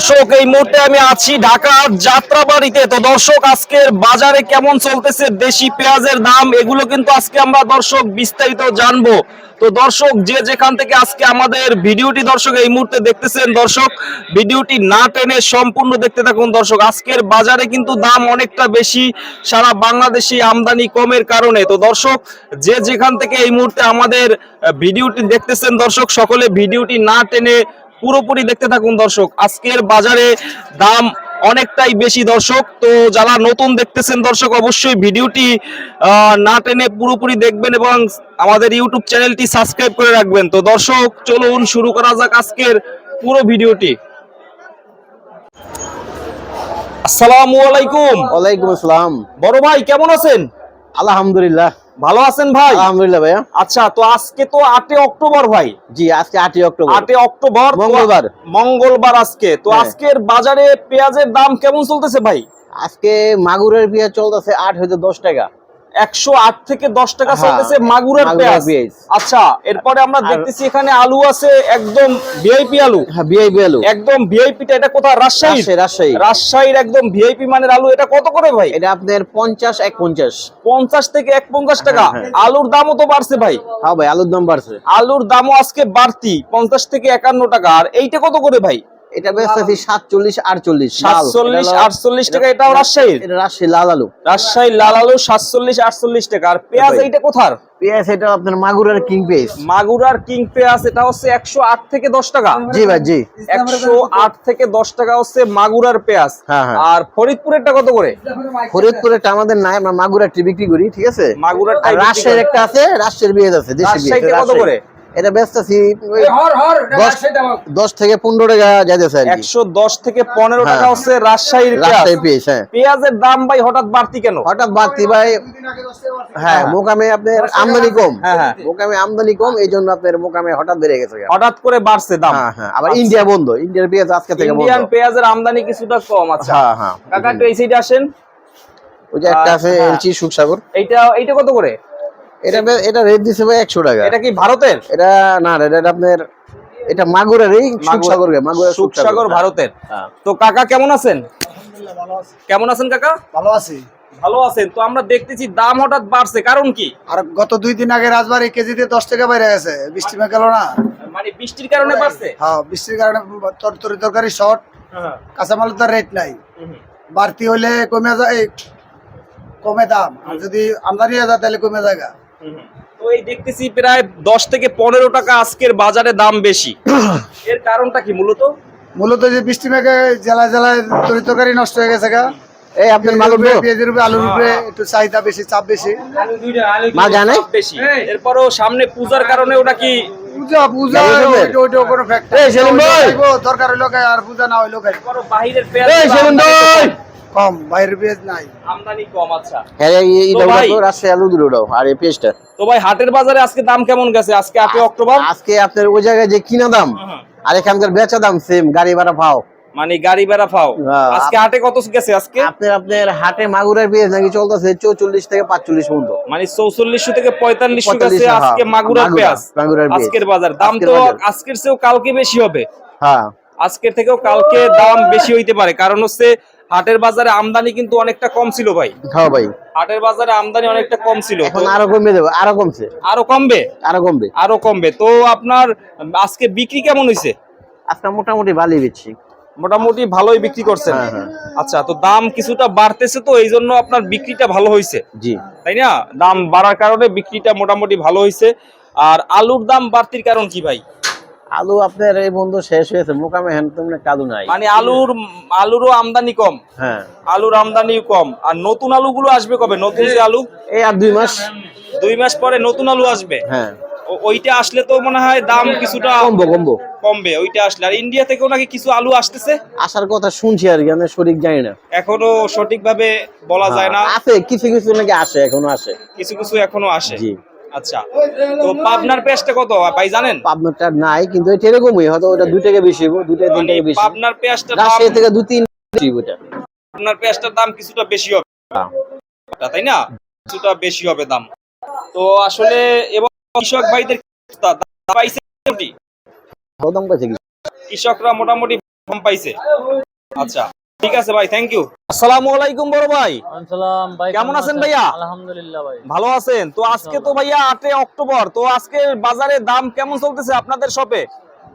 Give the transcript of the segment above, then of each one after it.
দর্শক, এই মুহূর্তে আমি আছি ঢাকার যাত্রাবাড়িতে। তো দর্শক, আজকের বাজারে কেমন চলতেছে দেশি পেঁয়াজের দাম? এগুলো কিন্তু আজকে আমরা দর্শক বিস্তারিত জানব। তো দর্শক, যে যেখান থেকে আজকে আমাদের ভিডিওটি দর্শক এই মুহূর্তে দেখতেছেন, দর্শক, ভিডিওটি না টেনে সম্পূর্ণ দেখতে থাকুন। দর্শক, আজকের বাজারে কিন্তু দাম অনেকটা বেশি, সারা বাংলাদেশি আমদানি কমের কারণে। তো দর্শক, যে যেখান থেকে এই মুহূর্তে আমাদের ভিডিওটি দেখতেছেন, দর্শক, সকলে ভিডিওটি না টেনে পুরোপুরি দেখতে থাকুন দর্শক। আজকের বাজারে দাম অনেকটাই বেশি দর্শক। তো যারা নতুন দেখতেছেন দর্শক অবশ্যই ভিডিওটি না টেনে পুরোপুরি দেখবেন এবং আমাদের ইউটিউব চ্যানেলটি সাবস্ক্রাইব করে রাখবেন। তো দর্শক চলুন শুরু করা যাক আজকের পুরো ভিডিওটি। আসসালামু আলাইকুম। ওয়ালাইকুম আসসালাম। বড় ভাই কেমন আছেন? আলহামদুলিল্লাহ। ভালো আছেন ভাই? আলহামদুলিল্লাহ ভাইয়া। আচ্ছা তো আজকে তো আটই অক্টোবর ভাই। জি আজকে আটই অক্টোবর। আটই অক্টোবর মঙ্গলবার। মঙ্গলবার আজকে। তো হ্যাঁ। আজকের বাজারে পেঁয়াজের দাম কেমন চলতেছে ভাই? আজকে মাগুরের পেঁয়াজ চলতেছে আট হইতে দশ টাকা। একশো আট থেকে দশ টাকা হ্যাঁ, চলতেছে মাগুরের পেঁয়াজ। আচ্ছা এরপরে আমরা দেখতেছি এখানে আলু আছে একদম ভিআইপি আলু। হ্যাঁ বিআইপি আলু। একদম ভিআইপিটা এটা কোথায়? রাজশাহী রাজশাহী রাজশাহী। রাজশাহীর একদম ভিআইপি মানের আলু। এটা কত করে ভাই? এটা আপনার পঞ্চাশ এক পঞ্চাশ। পঞ্চাশ থেকে এক পঞ্চাশ টাকা। হ্যাঁ, হ্যাঁ। আলুর দামও তো বাড়ছে ভাই। হ্যাঁ ভাই আলুর দাম বাড়ছে। আলুর দামও আজকে বাড়তি পঞ্চাশ থেকে একান্ন টাকা। আর এইটা কত করে ভাই? এটা লাল। সাতচল্লিশ এটা হলো- আটচল্লিশ টাকা এটাও রাজশাহীর? এটা রাজশাহী লাল আলু। রাজশাহী লাল আলু সাতচল্লিশ আটচল্লিশ টাকা। আর পেঁয়াজ এইটা কোথার? পেঁয়াজ এটা আপনার মাগুরের কিং পেঁয়াজ। মাগুরার কিং পেঁয়াজ এটা হচ্ছে একশো আট থেকে দশ টাকা। জি ভাই জি। একশো আট থেকে দশ টাকা হচ্ছে মাগুরার পেঁয়াজ। হ্যাঁ, হ্যাঁ। আর ফরিদপুরেরটা কত করে? ফরিদপুরের আমাদের নাই আমরা মাগুরার টি বিক্রি করি ঠিক আছে? মাগুরার আর রাজশাহীর একটা আছে রাজশাহীর পেঁয়াজ আছে দেশি পেঁয়াজ কত করে? এটা বেচতেছি দশ- থেকে পনেরো টাকা যাইতেছে একশো দশ থেকে পনেরো টাকা হ্যাঁ। হচ্ছে রাজশাহীর রাজশাহী পেঁয়াজ হ্যাঁ। পেঁয়াজের দাম ভাই হঠাৎ বাড়তি কেন? হঠাৎ বাড়তি ভাই হ্যাঁ মোকামে আপনার আমদানি কম। হ্যাঁ, হ্যাঁ। মোকামে আমদানি কম এই জন্য আপনার মোকামে হঠাৎ বেড়ে গেছে হঠাৎ করে বাড়ছে দাম। হ্যাঁ হ্যাঁ আবার ইন্ডিয়া বন্ধ ইন্ডিয়ার পেঁয়াজ আজকে থেকে ইন্ডিয়ান পেঁয়াজের আমদানি কিছুটা কম আচ্ছা। হ্যাঁ হ্যাঁ। কাকা একটু এই সাইডে আসেন। ওই যে একটা আছে। এলচি সুখসাগর। এইটা এইটা কত করে? এটা এটা রেট দিছে ভাই একশো টাকা। এটা কি ভারতের? এটা না এটা আপনার এটা মাগুরের এই সুখসাগর মাগুরের সুখসাগর ভারতের। হ্যাঁ। তো কাকা কেমন আছেন? কেমন আছেন কাকা? ভালো আছি। ভালো আছেন। তো আমরা দেখতেছি দাম হঠাৎ বাড়ছে কারণ কি? আর গত দুই দিন আগে রাজবাড়ি কেজিতে দশ টাকা বাইরে গেছে। বৃষ্টি মেঘ গেল না? মানে বৃষ্টির কারণে বাড়ছে? হ্যাঁ বৃষ্টির কারণে তরকারি তরকারি শর্ট কাঁচামালের তো রেট নাই। বাড়তি হইলে কমে যায় কমে দাম। আর যদি আমদানি হয়ে যায় তাহলে কমে যায়। তো এই দেখতেছি প্রায় দশ থেকে পনেরো টাকা আজকের বাজারে দাম বেশি। এর কারণটা কি মূলত? মূলত যে বৃষ্টি মেঘে জেলায় জেলায় তরি তরকারি নষ্ট হয়ে গেছে গা। এই আপনার মাগুর পেঁয়াজের উপরে- পেঁয়াজের উপরে আলুর উপরে একটু চাহিদা বেশি চাপ বেশি। মা জানে? বেশি। এরপরও সামনে পূজার কারণে ওটা কি পূজা পূজা ওইটা- কোনো ফ্যাক্টর এই সেলিম ভাই! দরকার হইল আর পূজা না হইল খাই বড় পেঁয়াজ এই সেলিম ভাই। কম বাইরের পেঁয়াজ নাই। আমদানি কম আচ্ছা। হ্যাঁ এই তো রাজশাহী আলু আর এই পেঁয়াজটা। তো ভাই হাটের বাজারে আজকে দাম কেমন গেছে? আজকে আটই অক্টোবর? আজকে আপনার ওই জায়গায় যে কিনা দাম আর এখানকার বেচা দাম সেম গাড়ি ভাড়া পাও মানে গাড়ি বেড়া ফাও। হ্যাঁ। আজকে হাটে কত গেছে আজকে? আপনার আপনার হাটে মাগুরের পেঁয়াজ নাকি চলতেছে চৌচল্লিশ থেকে পাঁচচল্লিশ পর্যন্ত। মানে চৌচল্লিশশো থেকে পঁয়তাল্লিশশো গেছে 45 হ্যাঁ, আজকে মাগুরার মাগুরা, পেঁয়াজ। মাগুরার পেঁয়াজ। আজকের বাজার। দাম তো আজকের চেয়েও কালকে বেশি হবে। হ্যাঁ। আজকের থেকেও কালকে দাম বেশি হইতে পারে। কারণ হচ্ছে হাটের বাজারে আমদানি কিন্তু অনেকটা কম ছিল ভাই। হ্যাঁ ভাই। হাটের বাজারে আমদানি অনেকটা কম ছিল। এখন আরও কমে দেবো আরও কমছে। আরও কমবে? আরও কমবে। আরও কমবে। তো আপনার আজকে বিক্রি কেমন হয়েছে আজকে মোটামুটি ভালোই বেচছি। মোটামুটি ভালোই বিক্রি করছেন। হ্যাঁ, হ্যাঁ। আচ্ছা তো দাম কিছুটা বাড়তেছে তো এই জন্য আপনার বিক্রিটা ভালো হয়েছে জি। তাই না? দাম বাড়ার কারণে বিক্রিটা মোটামুটি ভালো হয়েছে আর আলুর দাম বাড়তির কারণ কি ভাই? আলু আপনার এই বন্ধু শেষ হয়েছে মোকামে তুমি কাদু নাই। মানে আলুর আলুরও আমদানি কম। হ্যাঁ। আলুর আমদানি কম। আর নতুন আলুগুলো আসবে কবে? নতুন যে আলু? এই আর দুই মাস। দুই মাস পরে নতুন আলু আসবে? হ্যাঁ। ওইটা আসলে তো মনে হয় দাম কিছুটা কমবো কমবো। কমবে ওইটা আসলে। আর ইন্ডিয়া থেকেও নাকি কিছু আলু আসতেছে? আসার কথা শুনছি আর কি আমি সঠিক জানি না। এখনও সঠিকভাবে বলা যায় না। আছে কিছু কিছু নাকি আসে এখনও আসে। কিছু কিছু এখনও আসে। জি। আচ্ছা তো পাবনার পেঁয়াজটা কত? ভাই জানেন? পাবনারটা নাই কিন্তু এটা এরকমই হয়তো ওটা দুই টাকা বেশি হইবো দুই টাকা তিন টাকা বেশি। পাবনার পেঁয়াজটার দাম রাজশাহী থেকে দু তিন এটা। পাবনার পেঁয়াজটার দাম কিছুটা বেশি হবে। ওটা, তাই না? কিছুটা বেশি হবে দাম। তো আসলে এবার কৃষক ভাইদের দাম পাইছে কৃষকরা মোটামুটি কম পাইছে। আচ্ছা। ঠিক আছে ভাই থ্যাংক ইউ আসসালামু আলাইকুম বড় ভাই। কেমন আছেন ভাইয়া? আলহামদুলিল্লাহ ভাই। ভালো আছেন? তো আজকে তো ভাইয়া আটে অক্টোবর তো আজকে বাজারে দাম কেমন চলতেছে আপনাদের শপে?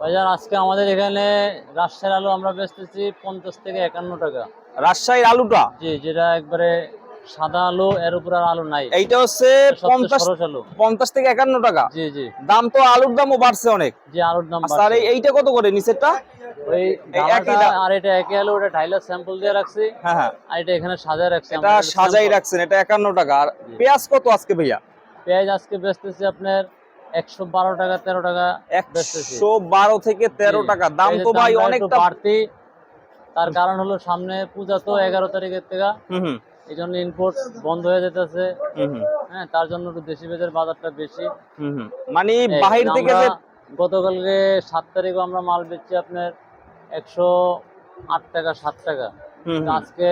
ভাইজান আজকে আমাদের এখানে রাজশাহীর আলু আমরা বেচতেছি পঞ্চাশ থেকে একান্ন টাকা। রাজশাহীর আলুটা? জি যেটা একবারে সাদা আলু এর উপর আর আলু নাই। এইটা হচ্ছে সবচেয়ে পঞ্চাশ সরস আলু। পঞ্চাশ থেকে একান্ন টাকা। জি জি। দাম তো আলুর দামও বাড়ছে অনেক। জি আলুর দাম আচ্ছা, আর এইটা কত করে নিচেরটা? ওই। আর এটা একই আলু ওটা ঢাইলা স্যাম্পল দিয়ে রাখছি। হ্যাঁ হ্যাঁ। আর এটা এখানে সাজায় রাখছি এটা সাজাই রাখছেন এটা একান্ন টাকা। আর পেঁয়াজ কত আজকে ভাইয়া? পেঁয়াজ আজকে বেচতেছি আপনার একশো বারো টাকা তেরো টাকা একশো বারো থেকে তেরো টাকা। দাম তো ভাই অনেকটা বাড়তি। তার কারণ হলো সামনে পূজা তো এগারো তারিখের থেকে। এই জন্য ইম্পোর্ট বন্ধ হয়ে যেতেছে। হ্যাঁ তার জন্য একটু দেশি পেঁয়াজের বাজারটা বেশি। মানে বাহির থেকে গতকালকে সাত তারিখও আমরা মাল বেচছি আপনার একশো আট টাকা সাত টাকা। আজকে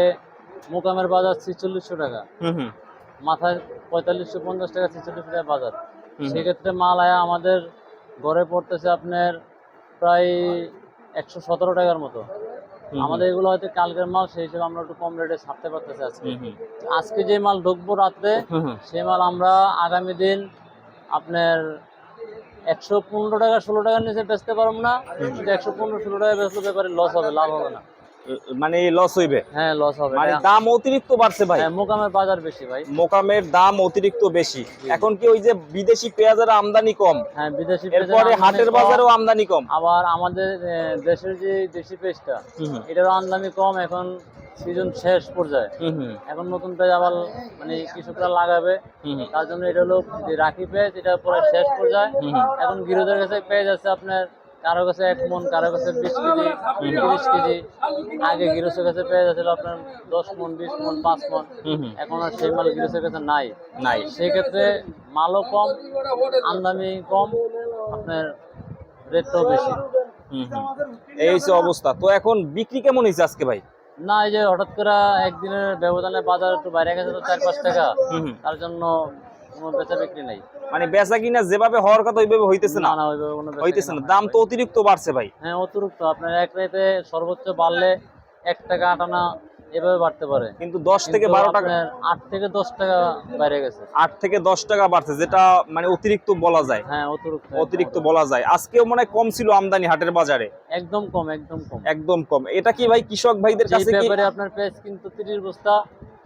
মোকামের বাজার ছিচল্লিশশো টাকা। হুম হুম, মাথায় পঁয়তাল্লিশশো পঞ্চাশ টাকা ছিচল্লিশশো টাকা বাজার। সেক্ষেত্রে মাল আয়া আমাদের ঘরে পড়তেছে আপনার প্রায় একশো সতেরো টাকার মতো। আমাদের এগুলো হয়তো কালকের মাল সেই হিসেবে আমরা একটু কম রেটে ছাড়তে পারতেছি আজকে। আজকে যে মাল ঢুকবো রাত্রে। সেই মাল আমরা আগামী দিন আপনার একশো পনেরো টাকা ষোলো টাকার নিচে বেচতে পারব না। একশো পনেরো ষোলো টাকা বেচলে ব্যাপারে লস হবে লাভ হবে না। মানে লস হইবে। হ্যাঁ লস হবে। মানে দাম অতিরিক্ত বাড়ছে ভাই। হ্যাঁ মোকামের বাজার বেশি ভাই। মোকামের দাম অতিরিক্ত বেশি। এখন কি ওই যে বিদেশি পেঁয়াজের আমদানি কম? হ্যাঁ বিদেশি এরপরে হাটের। বাজারেও আমদানি কম। আবার আমাদের দেশের যে দেশি পেঁয়াজটা এটারও আমদানি কম। এখন সিজন শেষ পর্যায়ে। এখন নতুন পেঁয়াজ আবার মানে কৃষকরা লাগাবে। তার জন্য এটা হলো যে রাখি পেঁয়াজ এটা পরে শেষ পর্যায়ে। এখন গিরোদের কাছে পেঁয়াজ আছে আপনার কারও কাছে এক মন কারও কাছে বিশ কেজি তিরিশ কেজি। আগে গিরোসের কাছে পেয়ে আছিল আপনার দশ মন বিশ মন পাঁচ মন। এখন আর সেই মাল গিরোসের কাছে নাই। নাই। সেক্ষেত্রে মালও কম আমদানি কম আপনার রেটটাও বেশি। এই হচ্ছে অবস্থা তো এখন বিক্রি কেমন হয়েছে আজকে ভাই? না এই যে হঠাৎ করে একদিনের ব্যবধানে বাজার একটু বাইরে গেছে তো চার পাঁচ টাকা। তার জন্য কোনো বেচা বিক্রি নেই। মানে বেচা কিনা যেভাবে হওয়ার কথা ওইভাবে হইতেছে না। না না ওইভাবে কোনো হইতেছে না। দাম তো অতিরিক্ত বাড়ছে ভাই। হ্যাঁ অতিরিক্ত। আপনার এক রাতে সর্বোচ্চ বাড়লে এক টাকা আট আনা এভাবে বাড়তে পারে। কিন্তু দশ থেকে বারো টাকা আট থেকে দশ টাকা বাইরে গেছে। আট থেকে দশ টাকা বাড়ছে যেটা মানে অতিরিক্ত বলা যায়। হ্যাঁ অতিরিক্ত। অতিরিক্ত বলা যায়। আজকেও মনে হয় কম ছিল আমদানি হাটের বাজারে। একদম কম একদম কম। একদম কম। এটা কি ভাই কৃষক ভাইদের কাছে আপনার পেঁয়াজ কিন্তু তিরিশ বস্তা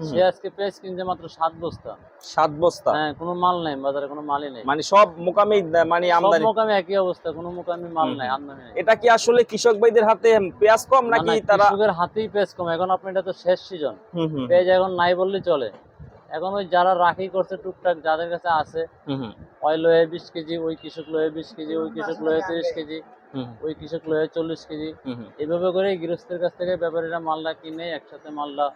সে আজকে পেঁয়াজ কিনছে মাত্র সাত বস্তা। সাত বস্তা? হ্যাঁ কোনো মাল নাই বাজারে কোনো মালই নেই। মানে সব মোকামে মানে আমদানি? মোকামে একই অবস্থা কোনো মোকামে মাল নাই আমদানি এটা কি আসলে কৃষক ভাইদের হাতে পেঁয়াজ কম নাকি তারা কৃষকের হাতেই পেঁয়াজ কম। এখন আপনার এটা তো শেষ সিজন হুম হুম। পেঁয়াজ এখন নাই বললেই চলে। এখন ওই যারা রাখি করছে টুকটাক যাদের কাছে আছে ওই লয়ে বিশ কেজি ওই কৃষক লয়ে বিশ কেজি ওই কৃষক লয়ে তিরিশ কেজি ওই কৃষক লয়ে চল্লিশ কেজি। এইভাবে করে গৃহস্থের কাছ থেকে ব্যাপারীরা মালটা কিনে একসাথে মালটা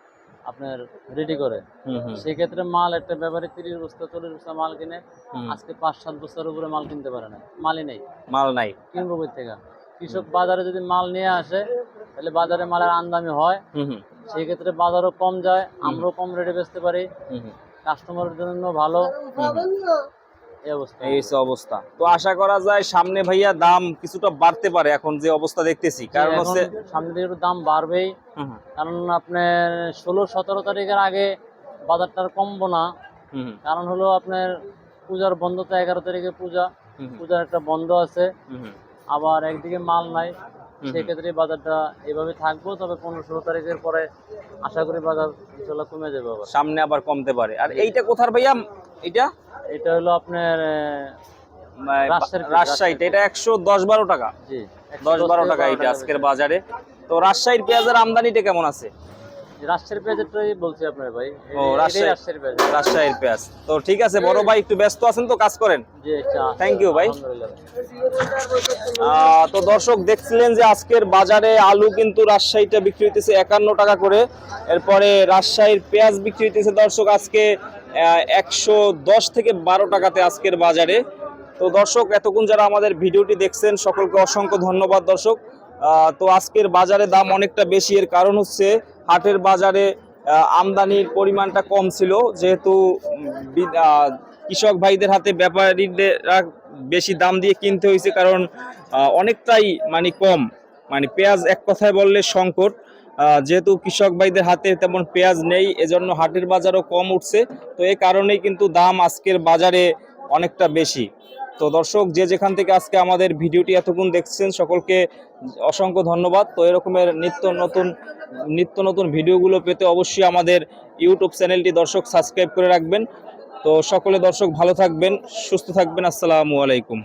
আপনার রেডি করে। হুম হুম। সেই ক্ষেত্রে মাল একটা ব্যাপারে তিরিশ বস্তা চল্লিশ বস্তা মাল কিনে আজকে পাঁচ সাত বস্তার উপরে মাল কিনতে পারে না। মালই নেই। মাল নাই। কিনবো কই থেকে? কৃষক বাজারে যদি মাল নিয়ে আসে তাহলে বাজারে মালের আমদানি হয়। হুম হুম। সেই ক্ষেত্রে বাজারও কম যায় আমরাও কম রেটে বেচতে পারি। হুম হুম। কাস্টমারের জন্য ভালো। এই অবস্থা। তো আশা করা যায় সামনে ভাইয়া দাম কিছুটা বাড়তে পারে এখন যে অবস্থা দেখতেছি। কারণ হচ্ছে সামনে একটু দাম বাড়বেই। কারণ আপনার ষোলো সতেরো তারিখের আগে বাজারটা আর কমবো না। কারণ হলো আপনার পূজার বন্ধ তো এগারো তারিখে পূজা। পূজার একটা বন্ধ আছে। আবার একদিকে মাল নাই। সেক্ষেত্রে বাজারটা এভাবে থাকব তবে পনেরো ষোলো তারিখের পরে আশা করি বাজার কমে যাবে সামনে আবার কমতে পারে। আর এইটা কোথার ভাইয়া? এটা এটা হলো আপনার পেঁয়াজ, রাজশাহীটা এটা একশো দশ বারো টাকা। জি দশ বারো টাকা এটা আজকের বাজারে। তো রাজশাহীর পেঁয়াজের আমদানিটা কেমন আছে? রাজশাহীর পেঁয়াজেরটাই বলছি আপনার ভাই। ও, রাজশাহীর পেঁয়াজ। রাজশাহীর পেঁয়াজ। তো ঠিক আছে বড় ভাই একটু ব্যস্ত আছেন তো কাজ করেন? জি আচ্ছা Thank ভাই। তো দর্শক দেখছিলেন যে আজকের বাজারে আলু কিন্তু রাজশাহীটা বিক্রি হইতেছে একান্ন টাকা করে। এরপরে রাজশাহীর পেঁয়াজ বিক্রি হইতেছে দর্শক আজকে একশো দশ থেকে বারো টাকাতে আজকের বাজারে। তো দর্শক, এতক্ষণ যারা আমাদের ভিডিওটি দেখছেন, সকলকে অসংখ্য ধন্যবাদ দর্শক। তো আজকের বাজারে দাম অনেকটা বেশি, এর কারণ হচ্ছে হাটের বাজারে আমদানির পরিমাণটা কম ছিল। যেহেতু কৃষক ভাইদের হাতে ব্যাপারীরা বেশি দাম দিয়ে কিনতে হয়েছে, কারণ অনেকটাই মানে কম। মানে পেঁয়াজ এক কথায় বললে সংকট। যেহেতু কৃষক ভাইদের হাতে তেমন পেঁয়াজ নেই, এজন্য হাটের বাজারও কম উঠছে। তো এই কারণেই কিন্তু দাম আজকের বাজারে অনেকটা বেশি। তো দর্শক, যে যেখান থেকে আজকে আমাদের ভিডিওটি এতক্ষণ দেখছেন, সকলকে অসংখ্য ধন্যবাদ। তো এরকমের নিত্য নতুন নিত্য নতুন ভিডিওগুলো পেতে অবশ্যই আমাদের ইউটিউব চ্যানেলটি দর্শক সাবস্ক্রাইব করে রাখবেন। তো সকলে দর্শক ভালো থাকবেন, সুস্থ থাকবেন। আসসালামু আলাইকুম।